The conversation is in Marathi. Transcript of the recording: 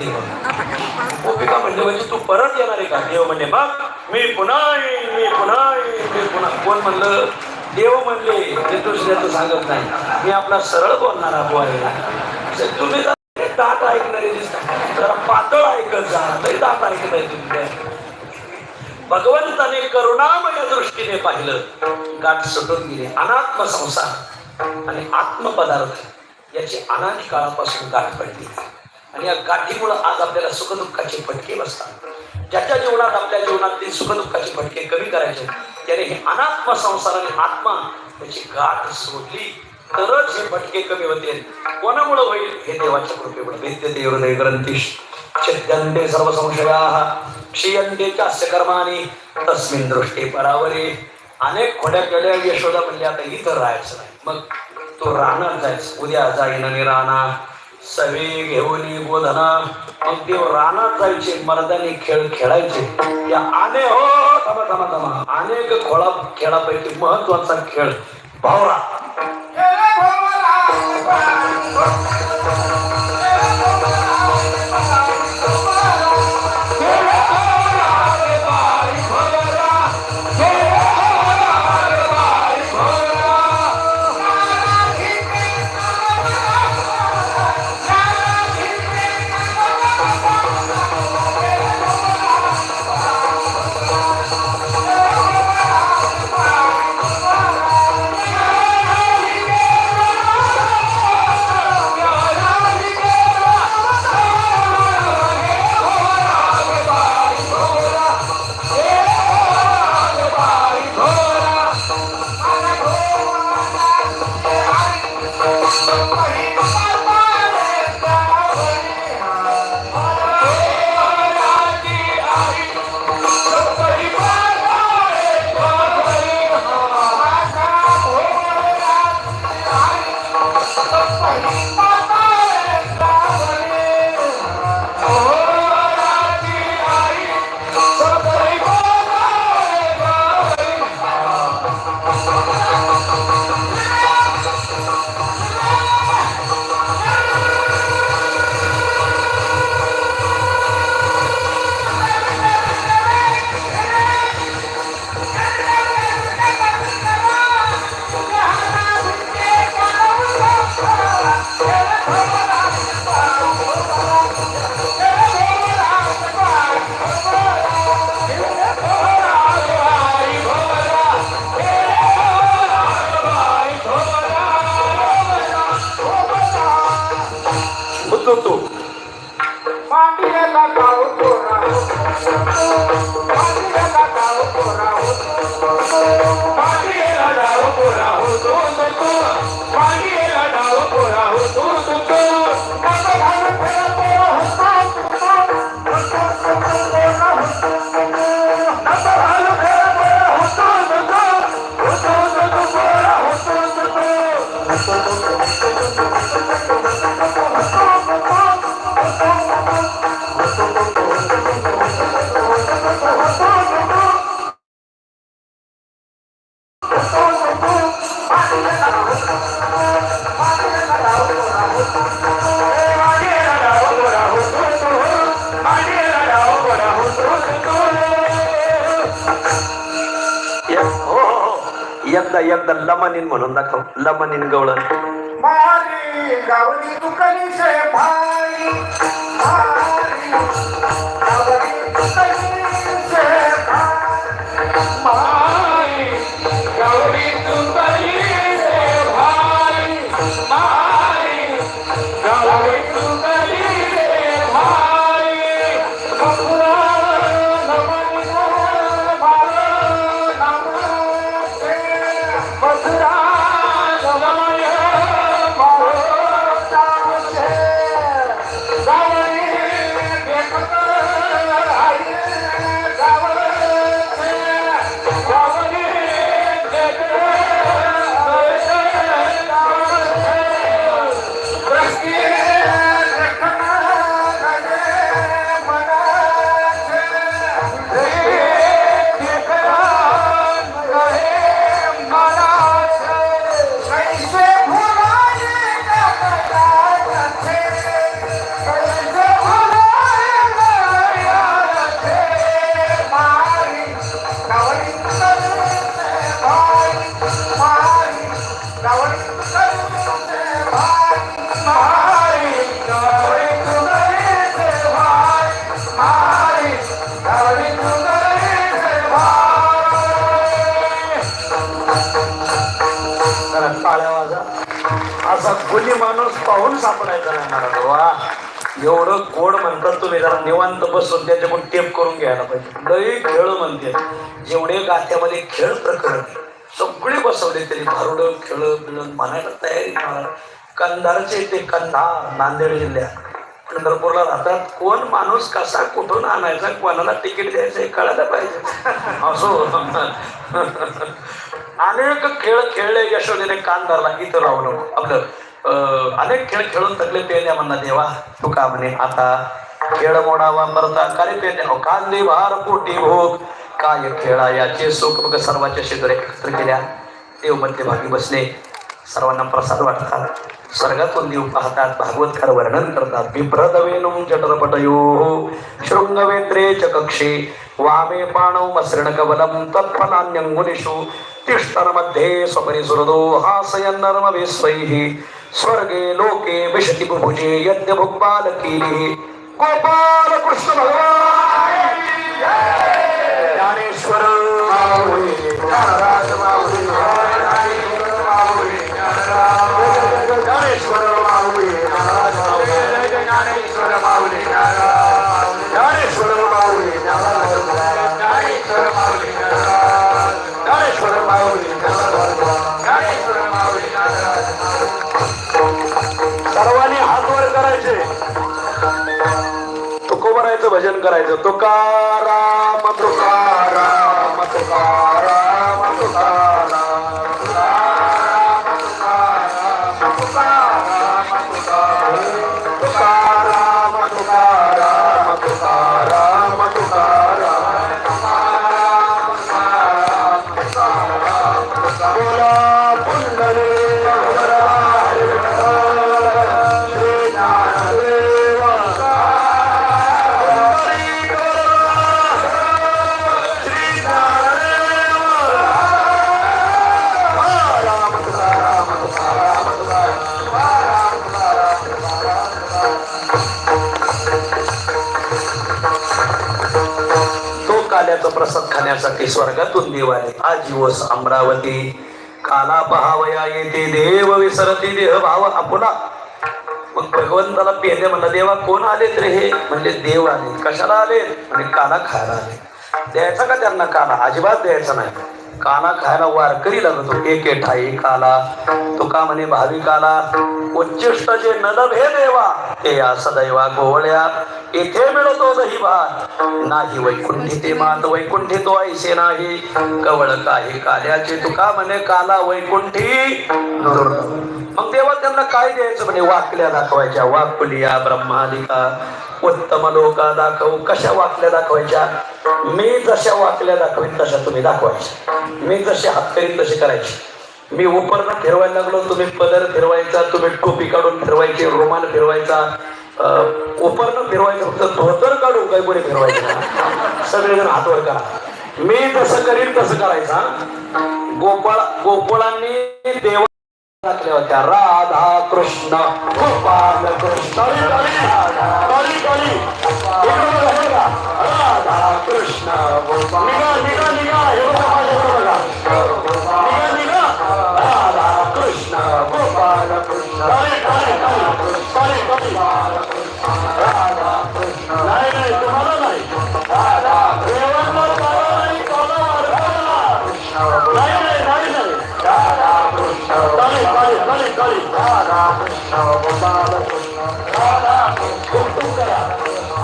गोपिका म्हणले म्हणजे तू परत येणार आहे का? देव म्हणले मग मी पुन्हा येईन मी पुन्हा येईन मी पुन्हा कोण म्हणलं? देव म्हणले ते दुसऱ्याचं सांगत नाही. मी आपला सरळ बोलणार बुवा आहे तुम्ही जरा दाट ऐकणारे दिसतात जरा पातळ ऐकत जा तरी दाट ऐकत आहे तुम्ही भगवंताने करुणामय दृष्टीने पाहिलं गाठ सटून गेले अनात्म संसार आणि आत्मपदार्थ याची अनादी काळापासून गाठ पडली. आणि या गाठीमुळं आज आपल्याला सुखदुःखाचे फटके बसतात. ज्याच्या जीवनात आपल्या जीवनातील सुखदुःखाचे फटके कमी करायचे त्याने हे अनात्मा संसार आणि आत्मा त्याची गाठ सोडली. तरच हे फटके कमी होतील. कोणामुळे होईल? हे देवाच्या कृपेमुळे. विद्यते हृदय ग्रंथीश छिद्यन्ते सर्व संशयाः क्षीयन्ते चास्य कर्माने तस्मिन् दृष्टी परावरे. अनेक खोड्या केल्या यशोदा म्हणजे आता इथं राहायचं नाही. मग तो राहणार जायचं. उद्या जाईन आणि राहणार. सवे घेऊन गोधना मग देव रानात जायचे मर्दानी खेळ खेळायचे. या आने हो थांबा थांबा थांबा. अनेक खोळा खेळापैकी महत्त्वाचा खेळ भावरा. होतो एकदा एकदा लमनीन म्हणून दाखव. लमनीन गवळण. मारी गावली से भाई. मारी गावली से भाई. मारी गावली माणूस पाहून सापडायचा नाही महाराज वा. एवढं गोड म्हणतात तुम्ही जरा निवांत बसून त्याच्याकडून टेप करून घ्यायला पाहिजे. लई खेळ म्हणते जेवढे गात्यामध्ये खेळ प्रकरण सगळे बसवले तरी भारुड खेळ बिळ म्हणायला तयारी महाराज कंधारचे ते कंधार नांदेड जिल्ह्यात. पंढरपूरला राहतात. कोण माणूस कसा कुठून आणायचा कोणाला तिकीट द्यायचं हे कळायला पाहिजे. असो अनेक खेळ खेळले यशोदेने कान धरला. इथं राहू नको. आपलं अनेक खेळ खेळून थकले पेल्या म्हणा देवा. तू का म्हणे आता खेळ मोडा वापरता कारे पेल्या हो, कांदे भार पोटी भोग. काय खेळा याचे? सुख मग सर्वांच्या शेजारी एकत्र केल्या. देव म्हणते भागी बसले. सर्वांना प्रसाद वाटतात. स्वर्गातून देव पाहतात. भागवतकार वर्णन करतात. बिभ्रदवेनुम जटरपटयो शृंगवेत्रे च कक्षे वामे पाणौ मसृण कबलम तत्फलान्यंगुलिषु तिष्ठनमध्ये स्वपरि सुरदो. हासयन् नर्म स्वर्गे लोके विशति बुभुजे यज्ञ केले गोपाल कृष्ण भगवान! तुकोबरायचं भजन करायचं तुकाराम तुकाराम तुकाराम तो प्रसाद खाण्यासाठी स्वर्गातून देव आले हा अमरावती. काला पहावया येते देव विसरती देह भाव आपुला. मग भगवंताला पेहले म्हणलं देवा कोण आले रे हे? म्हणजे देव आले. कशाला आले? म्हणजे काला खायला आले. द्यायचा का त्यांना काला? अजिबात द्यायचा नाही. काना खायला वारकरी लागतो एक ठाई काला तुका म्हणे भाविकाला उच्चिष्ट जे नदभ हे देवा ते या सदैवा गोवळ्यात. येथे मिळतो दही भात नाही वैकुंठी ते मात वैकुंठी तो ऐसे नाही. कवळ काही काल्याचे तुका म्हणे काला वैकुंठी. दुर्लभ. मग तेव्हा त्यांना काय द्यायचं? म्हणे वाकल्या दाखवायच्या. वाकुलिया ब्रह्मालिका उत्तम लोका दाखवू. कशा वाकल्या दाखवायच्या? मी जशा वाकल्या दाखवीन तशा तुम्ही दाखवायच्या. मी जसे हात करीन तसे करायचे. मी उपरणं फिरवायला लागलो तुम्ही पदर फिरवायचा तुम्ही टोपी काढून फिरवायची रुमाल फिरवायचा. अं, उपरणं फिरवायचं फक्त धोतर काढून काही कोणी फिरवायचं सगळेजण हातवर करा. मी जसं करीन तसं करायचा गोपाळ गोकुळांनी देवा घातल्या होत्या राधा कृष्ण गोपाल कृष्ण राधा कृष्ण राधा कृष्ण गोपाल कृष्ण।